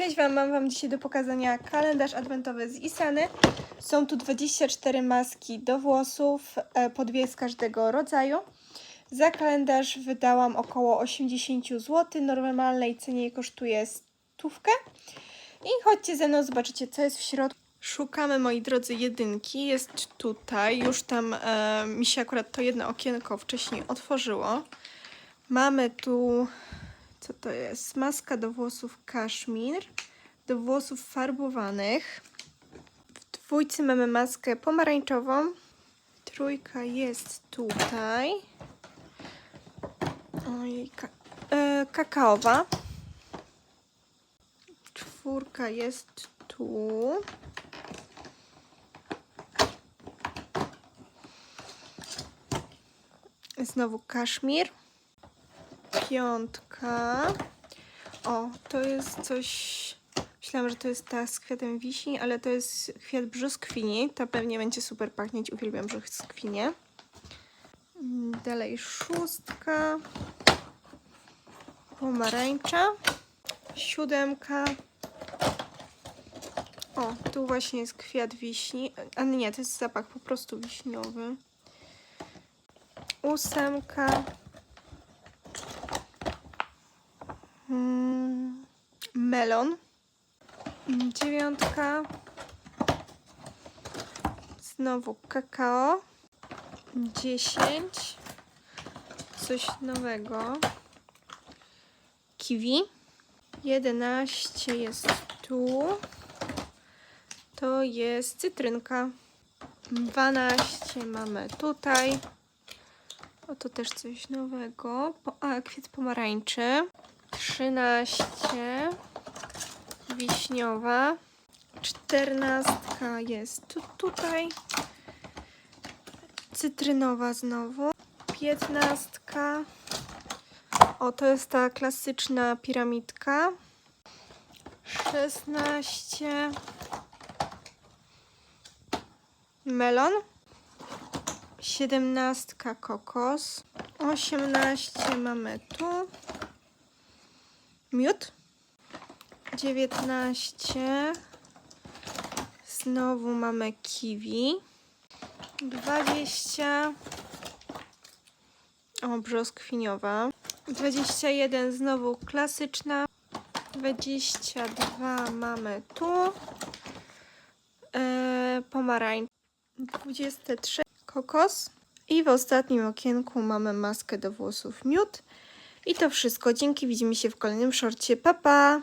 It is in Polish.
Cześć Wam, mam Wam dzisiaj do pokazania kalendarz adwentowy z Isany. Są tu 24 maski do włosów, e, po dwie z każdego rodzaju. Za kalendarz wydałam około 80 zł, normalnej cenie kosztuje stówkę. I chodźcie ze mną, zobaczycie co jest w środku. Szukamy, moi drodzy, jedynki. Jest tutaj, już tam e, mi się akurat to jedno okienko wcześniej otworzyło. Mamy tu co to jest? Maska do włosów kaszmir, do włosów farbowanych. W dwójce mamy maskę pomarańczową. Trójka jest tutaj. Ojej, ka e, kakaowa. Czwórka jest tu. Znowu kaszmir piątka. O, to jest coś. Myślałam, że to jest ta z kwiatem wiśni, ale to jest kwiat brzoskwini. Ta pewnie będzie super pachnieć. Uwielbiam brzoskwinie. Mm, Dalej szóstka. Pomarańcza. Siódemka. O, tu właśnie jest kwiat wiśni. A nie, to jest zapach po prostu wiśniowy. Ósemka. Melon. Mm, Dziewiątka. Znowu kakao. Dziesięć. Coś nowego. Kiwi. Jedenaście jest tu. To jest cytrynka. Dwanaście mamy tutaj. O, to też coś nowego. Po, a, kwiat pomarańczy. 13 wiśniowa, 14 jest tu, tutaj, cytrynowa znowu, 15 o to jest ta klasyczna piramidka, 16 melon, 17 kokos, 18 mamy tu, miód. 19. Znowu mamy kiwi. 20. O, brzoskwiniowa. 21 znowu klasyczna. 22 mamy tu. E, pomarańcz. 23 kokos. I w ostatnim okienku mamy maskę do włosów miód. I to wszystko. Dzięki, widzimy się w kolejnym szorcie. Pa, pa!